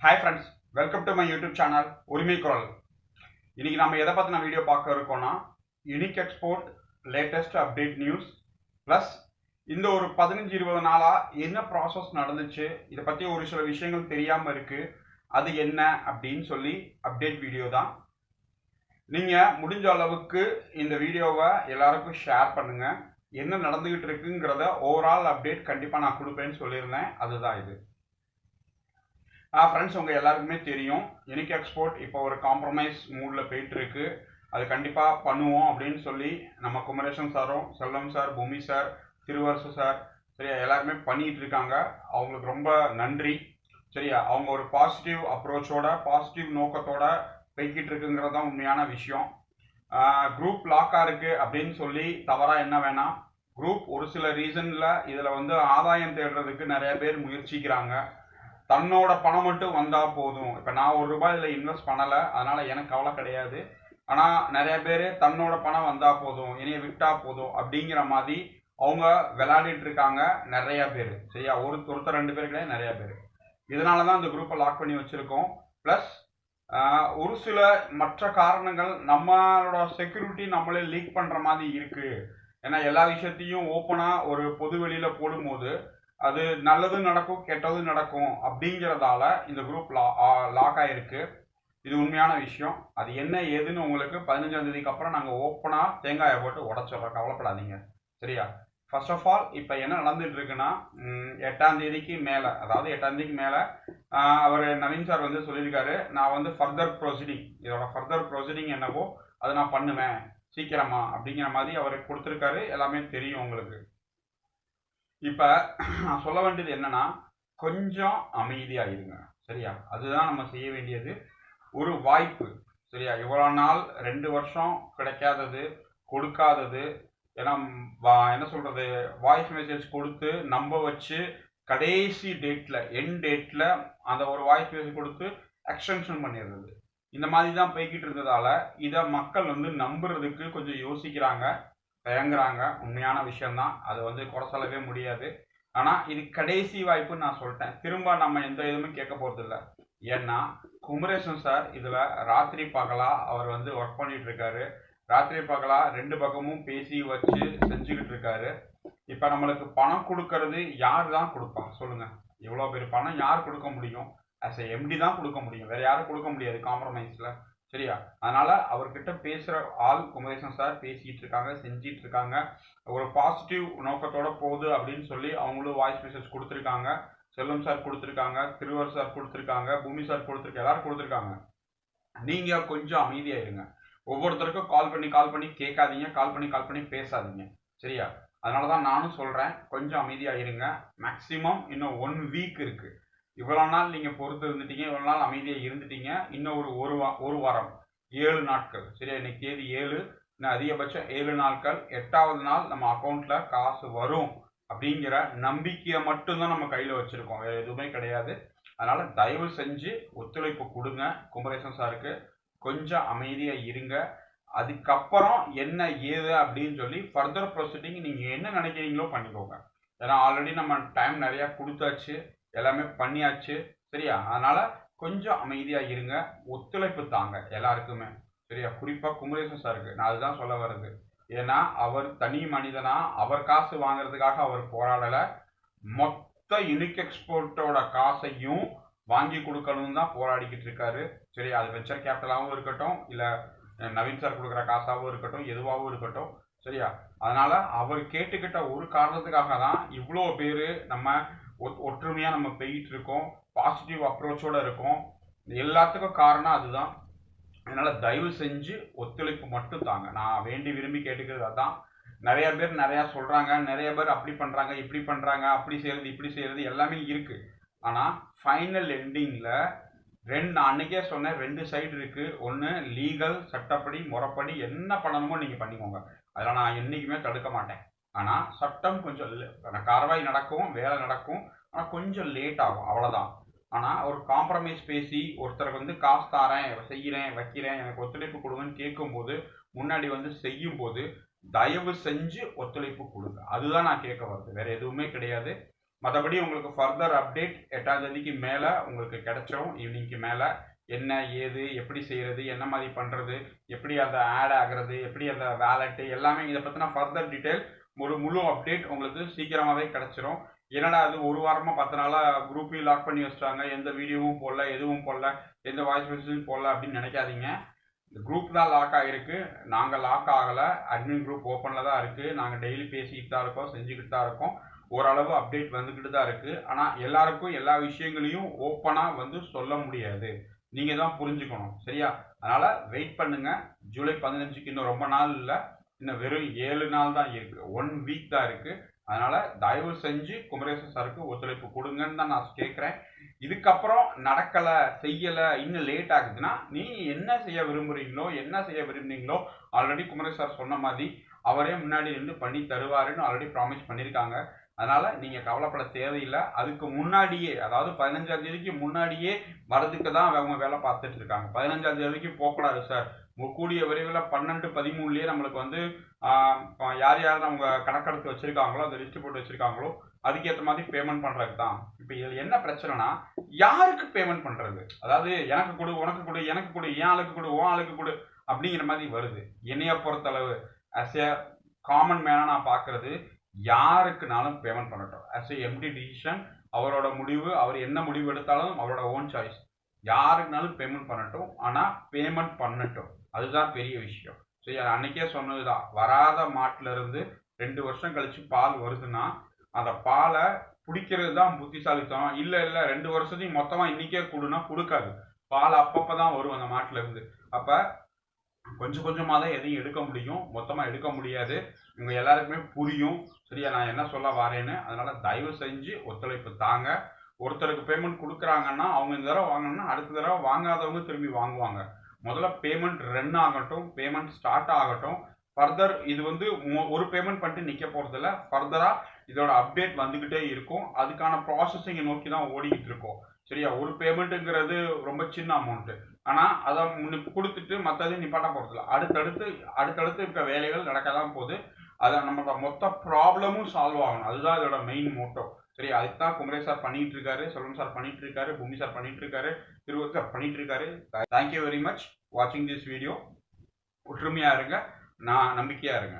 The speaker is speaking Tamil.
Hi friends welcome to my YouTube channel Urimai Kural இன்னைக்கு நம்ம எதை பற்றின வீடியோ பார்க்க இருக்கோம்னா unique export latest update news plus இந்த ஒரு பதினஞ்சு இருபது நாளாக என்ன ப்ராசஸ் நடந்துச்சு இதை பற்றி ஒரு சில விஷயங்கள் தெரியாமல் இருக்குது அது என்ன அப்படின்னு சொல்லி அப்டேட் வீடியோ தான். நீங்கள் முடிஞ்ச அளவுக்கு இந்த வீடியோவை எல்லாருக்கும் ஷேர் பண்ணுங்கள் என்ன நடந்துக்கிட்டு இருக்குங்கிறத ஓவரால் அப்டேட் கண்டிப்பாக நான் கொடுப்பேன்னு சொல்லியிருந்தேன். அதுதான் இது. ஃப்ரெண்ட்ஸ் உங்கள் எல்லாருக்குமே தெரியும். யூனிக் எக்ஸ்போர்ட் இப்போ ஒரு காம்ப்ரமைஸ் மூடில் போயிட்டு இருக்கு அது கண்டிப்பாக பண்ணுவோம் அப்படின்னு சொல்லி நம்ம குமரேசன் சாரும் Selvam sir Boomi sir Thiruvarasu sir சரியா எல்லாருமே பண்ணிட்டு இருக்காங்க. அவங்களுக்கு ரொம்ப நன்றி. சரியா அவங்க ஒரு பாசிட்டிவ் அப்ரோச்சோட பாசிட்டிவ் நோக்கத்தோட போய்கிட்டு இருக்குங்கிறது தான் உண்மையான விஷயம். குரூப் லாக்காக இருக்குது அப்படின்னு சொல்லி தவறாக என்ன வேணாம். குரூப் ஒரு சில ரீசனில் இதில் வந்து ஆதாயம் தேடுறதுக்கு நிறைய பேர் முயற்சிக்கிறாங்க. தன்னோட பணம் மட்டும் வந்தால் போதும். இப்போ நான் ஒரு ரூபாய் இதில் இன்வெஸ்ட் பண்ணலை அதனால் எனக்கு கவலை கிடையாது. ஆனால் நிறைய பேர் தன்னோட பணம் வந்தால் போதும் இனிய விட்டா போதும் அப்படிங்கிற மாதிரி அவங்க விளையாடிட்டு இருக்காங்க நிறைய பேர். சரியா? ஒரு ஒருத்தர் ரெண்டு பேர் கிடையாது நிறைய பேர். இதனால தான் இந்த குரூப்பை லாக் பண்ணி வச்சுருக்கோம். ப்ளஸ் ஒரு சில மற்ற காரணங்கள் நம்மளோட செக்யூரிட்டி நம்மளே லீக் பண்ணுற மாதிரி இருக்குது ஏன்னா எல்லா விஷயத்தையும் ஓப்பனாக ஒரு பொது வெளியில் போடும்போது அது நல்லதும் நடக்கும் கெட்டதும் நடக்கும் அப்படிங்கிறதால இந்த குரூப் லா லாக் ஆகிருக்கு இது உண்மையான விஷயம். அது என்ன ஏதுன்னு உங்களுக்கு பதினஞ்சாம் தேதிக்கு அப்புறம் நாங்கள் ஓப்பனாக தேங்காயை போட்டு உடச்சிட்றோம். கவலைப்படாதீங்க. சரியா? ஃபர்ஸ்ட் ஆஃப் ஆல் இப்போ என்ன நடந்துட்டு இருக்குன்னா எட்டாம் தேதிக்கு மேலே அதாவது எட்டாம் தேதிக்கு மேலே அவர் நவீன் சார் வந்து சொல்லியிருக்காரு நான் வந்து ஃபர்தர் ப்ரொசீடிங் இதோட ஃபர்தர் ப்ரொசீடிங் என்னவோ அதை நான் பண்ணுவேன். சீக்கிரமா அப்படிங்கிற மாதிரி அவர் கொடுத்துருக்காரு. எல்லாமே தெரியும் உங்களுக்கு. இப்போ நான் சொல்ல வேண்டியது என்னன்னா கொஞ்சம் அமைதியாக இருங்க சரியா? அதுதான் நம்ம செய்ய வேண்டியது. ஒரு வாய்ப்பு. சரியா? இவ்வளோ நாள் ரெண்டு வருஷம் கிடைக்காதது கொடுக்காதது. ஏன்னா என்ன சொல்கிறது வாய்ஸ் மெசேஜ் கொடுத்து நம்ப வச்சு கடைசி டேட்டில் என் டேட்டில் அந்த ஒரு வாய்ஸ் மெசேஜ் கொடுத்து எக்ஸ்டென்ஷன் பண்ணிடுறது. இந்த மாதிரி தான் போய்கிட்டு இருந்ததால இதை மக்கள் வந்து நம்புறதுக்கு கொஞ்சம் யோசிக்கிறாங்க. தயங்குறாங்க. உண்மையான விஷயம்தான். அது வந்து குறை சொல்லவே முடியாது. ஆனால் இது கடைசி வாய்ப்புன்னு நான் சொல்லிட்டேன். திரும்ப நம்ம எந்த இதுவுமே கேட்க போகிறதில்ல ஏன்னா குமரேசன் சார் இதில் ராத்திரி பகலா அவர் வந்து ஒர்க் பண்ணிட்டு இருக்காரு ராத்திரி பகலா ரெண்டு பக்கமும் பேசி வச்சு செஞ்சுக்கிட்டு இருக்காரு இப்போ நம்மளுக்கு பணம் கொடுக்கறது யார் தான் கொடுப்பா? சொல்லுங்க. இவ்வளோ பெரிய பணம் யார் கொடுக்க முடியும்? ஆஸ் எ எம்டி தான் கொடுக்க முடியும். வேற யாரும் கொடுக்க முடியாது காம்ப்ரமைஸில் சரியா? அதனால அவர்கிட்ட பேசுகிற ஆள் குமரேசன் சார் பேசிட்டு இருக்காங்க செஞ்சிட்டு இருக்காங்க. ஒரு பாசிட்டிவ் நோக்கத்தோட போகுது அப்படின்னு சொல்லி அவங்களும் வாய்ஸ் மெசேஜ் கொடுத்துருக்காங்க. செல்வம் சார் கொடுத்துருக்காங்க திருவர் சார் கொடுத்துருக்காங்க பூமி சார் கொடுத்துருக்காங்க எல்லாரும் கொடுத்துருக்காங்க. நீங்க கொஞ்சம் அமைதியா இருங்க. ஒவ்வொருத்தருக்கும் கால் பண்ணி கால் பண்ணி கேட்காதீங்க. கால் பண்ணி கால் பண்ணி பேசாதீங்க. சரியா? அதனால தான் நானும் சொல்கிறேன் கொஞ்சம் அமைதியாக இருங்க. மேக்ஸிமம் இன்னும் ஒன் வீக் இருக்குது இவ்வளோ நாள் நீங்கள் பொறுத்து இருந்துட்டீங்க இவ்வளோ நாள் அமைதியாக இருந்துட்டீங்க. இன்னும் ஒரு ஒரு வா ஒரு வாரம் ஏழு நாட்கள் சரியா? இன்னைக்கு தேதி ஏழு இன்னும் அதிகபட்சம் ஏழு நாட்கள். எட்டாவது நாள் நம்ம அக்கௌண்ட்டில் காசு வரும் அப்படிங்கிற நம்பிக்கையை மட்டும்தான் நம்ம கையில் வச்சுருக்கோம். வேறு எதுவுமே கிடையாது. அதனால் தயவு செஞ்சு ஒத்துழைப்பு கொடுங்க குமரேசன் சாருக்கு. கொஞ்சம் அமைதியாக இருங்க. அதுக்கப்புறம் என்ன ஏது அப்படின்னு சொல்லி ஃபர்தர் ப்ரொசீடிங் நீங்கள் என்ன நினைக்கிறீங்களோ பண்ணிக்கோங்க. ஏன்னா ஆல்ரெடி நம்ம டைம் நிறையா கொடுத்தாச்சு. எல்லாமே பண்ணியாச்சு சரியா? அதனால் கொஞ்சம் அமைதியாக இருங்க ஒத்துழைப்பு தாங்க எல்லாருக்குமே சரியா? குறிப்பாக குமரேசன் சாருக்கு நான் அதுதான் சொல்ல வர்றது. ஏன்னா அவர் தனி மனிதனா அவர் காசு வாங்குறதுக்காக அவர் போராடலை. மொத்த யுனிக் எக்ஸ்போர்ட்டோட காசையும் வாங்கி கொடுக்கணும்னு தான் போராடிக்கிட்டு இருக்காரு. சரி அது வெஞ்சர் கேபிட்டலாகவும் இருக்கட்டும் இல்லை நவீன் சார் கொடுக்குற காசாகவும் இருக்கட்டும் எதுவாகவும் இருக்கட்டும் சரியா? அதனால அவர் கேட்டுக்கிட்ட ஒரு காரணத்துக்காக தான் இவ்வளோ பேர் நம்ம ஒற்றுமையாக நம்ம போயிட்டு இருக்கோம் பாசிட்டிவ் அப்ரோச்சோட இருக்கோம். எல்லாத்துக்கும் காரணம் அதுதான். அதனால தயவு செஞ்சு ஒத்துழைப்பு மட்டும் தாங்க. நான் வேண்டி விரும்பி கேட்டுக்கிறது அதான். நிறைய பேர் நிறையா சொல்கிறாங்க நிறைய பேர் அப்படி பண்ணுறாங்க இப்படி பண்ணுறாங்க அப்படி செய்கிறது இப்படி செய்கிறது எல்லாமே இருக்குது ஆனால் ஃபைனல் எண்டிங்கில் ரெண்டு அன்றைக்கே சொன்னேன் ரெண்டு சைடு இருக்குது ஒன்று லீகல் சட்டப்படி முறைப்படி என்ன பண்ணணுமோ நீங்கள் பண்ணிக்கோங்க. அதில் நான் என்றைக்குமே தடுக்க மாட்டேன். ஆனால் சட்டம் கொஞ்சம் காரவாய் நடக்கும் வேலை நடக்கும் ஆனால் கொஞ்சம் லேட் ஆகும் அவ்வளோதான் ஆனால் ஒரு காம்ப்ரமைஸ் பேசி ஒருத்தருக்கு வந்து காசு தாரேன் செய்கிறேன் வைக்கிறேன் எனக்கு ஒத்துழைப்பு கொடுங்கன்னு கேட்கும்போது முன்னாடி வந்து செய்யும்போது தயவு செஞ்சு ஒத்துழைப்பு கொடுங்க. அதுதான் நான் கேட்க வருது வேற எதுவுமே கிடையாது. மற்றபடி உங்களுக்கு ஃபர்தர் அப்டேட் எட்டாம் தேதிக்கு மேலே உங்களுக்கு கிடைச்சிரும். ஈவினிங்க்கு மேலே என்ன ஏது எப்படி செய்கிறது என்ன மாதிரி பண்ணுறது எப்படி அந்த ஆட் ஆகிறது எப்படி அந்த வேலெட்டு எல்லாமே இதை பற்றின ஃபர்தர் டீட்டெயில் முழு முழு அப்டேட் உங்களுக்கு சீக்கிரமாகவே கிடச்சிரும். என்னடா அது ஒரு வாரமாக பத்து நாளாக குரூப்பையும் லாக் பண்ணி வச்சிட்டாங்க. எந்த வீடியோவும் போடல எதுவும் போடல எந்த வாய்ஸ் மெசேஜும் போடல அப்படின்னு நினைக்காதீங்க. இந்த குரூப் தான் லாக் ஆகிருக்கு நாங்கள் லாக் ஆகலை. அட்மின் குரூப் ஓப்பனில் தான் இருக்குது நாங்கள் டெய்லி பேசிக்கிட்டு தான் இருக்கோம் செஞ்சுக்கிட்டு தான் இருக்கோம். ஓரளவு அப்டேட் வந்துக்கிட்டு தான் இருக்குது ஆனால் எல்லாருக்கும் எல்லா விஷயங்களையும் ஓப்பனாக வந்து சொல்ல முடியாது. நீங்கள் தான் புரிஞ்சுக்கணும். சரியா? அதனால் வெயிட் பண்ணுங்கள் ஜூலை பதினஞ்சுக்கு இன்னும் ரொம்ப நாள் இல்லை. இன்னும் வெறும் ஏழு நாள் தான் இருக்குது ஒன் வீக் தான் இருக்குது அதனால் தயவு செஞ்சு குமரேசன் சாருக்கு ஒத்துழைப்பு கொடுங்கன்னு தான் நான் கேட்குறேன் இதுக்கப்புறம் நடக்கலை செய்யலை இன்னும் லேட் ஆகுதுன்னா நீ என்ன செய்ய விரும்புகிறீங்களோ என்ன செய்ய விரும்புறீங்களோ ஆல்ரெடி குமரேஷ் சார் சொன்ன மாதிரி அவரே முன்னாடி நின்று பண்ணி தருவாருன்னு ஆல்ரெடி ப்ராமிஸ் பண்ணியிருக்காங்க அதனால நீங்க கவலைப்பட தேவையில்லை. அதுக்கு முன்னாடியே அதாவது பதினஞ்சாம் தேதிக்கு முன்னாடியே வரதுக்கு தான் அவங்க வேலை பார்த்துட்டு இருக்காங்க. பதினஞ்சாம் தேதிக்கு போகக்கூடாது சார். கூடிய விரைவில் பன்னெண்டு பதிமூணுலேயே நம்மளுக்கு வந்து யார் யார் அவங்க கணக்கெடுத்து வச்சுருக்காங்களோ அந்த லிஸ்ட் போட்டு வச்சுருக்காங்களோ அதுக்கேற்ற மாதிரி பேமெண்ட் பண்ணுறது தான் இப்போ இதில் என்ன பிரச்சனைனா யாருக்கு பேமெண்ட் பண்ணுறது அதாவது எனக்கு கொடு உனக்கு கொடு எனக்கு கொடு என் ஆளுக்கு கொடு உன் ஆளுக்கு கொடு அப்படிங்கிற மாதிரி வருது. என்னைய பொறுத்தளவு அஸ் ஏ காமன் மேனாக நான் பார்க்குறது யாருக்குனாலும் பேமெண்ட் பண்ணட்டும். அஸ் ஏ எம்டி டிசிஷன் அவரோட முடிவு அவர் என்ன முடிவு எடுத்தாலும் அவரோட ஓன் சாய்ஸ் யாருக்குனாலும் பேமெண்ட் பண்ணட்டும். ஆனால் பேமெண்ட் பண்ணட்டும். அதுதான் பெரிய விஷயம். சரி அன்னைக்கே சொன்னதுதான். வராத மாட்டுல இருந்து ரெண்டு வருஷம் கழிச்சு பால் வருதுன்னா அந்த பாலை பிடிக்கிறது தான் புத்திசாலித்தனம். இல்லை இல்லை ரெண்டு வருஷத்தையும் மொத்தமாக இன்னைக்கே கொடுனா கொடுக்காது. பால் அப்பப்போ தான் வரும் அந்த மாட்டுல இருந்து அப்போ கொஞ்சம் கொஞ்சமாக தான் எதையும் எடுக்க முடியும். மொத்தமாக எடுக்க முடியாது. இவங்க எல்லாருக்குமே புரியும். சரியா நான் என்ன சொல்ல வரேன்னு. அதனால தயவு செஞ்சு ஒத்துழைப்பு தாங்க. ஒருத்தருக்கு பேமெண்ட் கொடுக்குறாங்கன்னா அவங்க இந்த தடவை வாங்கணும்னா அடுத்த தடவை வாங்காதவங்க திரும்பி வாங்குவாங்க. முதல்ல பேமெண்ட் ரன் ஆகட்டும் பேமெண்ட் ஸ்டார்ட் ஆகட்டும். ஃபர்தர் இது வந்து ஒரு பேமெண்ட் பண்ணிட்டு நிற்க போகிறதில்ல ஃபர்தராக இதோட அப்டேட் வந்துக்கிட்டே இருக்கும். அதுக்கான ப்ராசஸிங்கை நோக்கி தான் ஓடிக்கிட்டு இருக்கோம். சரியா? ஒரு பேமெண்ட்டுங்கிறது ரொம்ப சின்ன அமௌண்ட்டு ஆனால் அதை முன்னுக்கு கொடுத்துட்டு மற்றது நிப்பாட்ட போகிறதில்ல அடுத்தடுத்து அடுத்தடுத்து இருக்க வேலைகள் நடக்க தான் போகுது. அதை நம்மளோட மொத்த ப்ராப்ளமும் சால்வ் ஆகணும். அதுதான் இதோட மெயின் மோட்டோ சரி அதுதான் தான் குமரேஷ் சார் பண்ணிட்டு இருக்காரு செல்வம் சார் பண்ணிட்டு இருக்காரு பூமி சார் பண்ணிட்டு இருக்காரு திருவூர் சார் பண்ணிட்டு இருக்காரு தேங்க்யூ வெரி மச் வாட்சிங் திஸ் வீடியோ ஒற்றுமையா இருங்க. நான் நம்பிக்கையா இருங்க.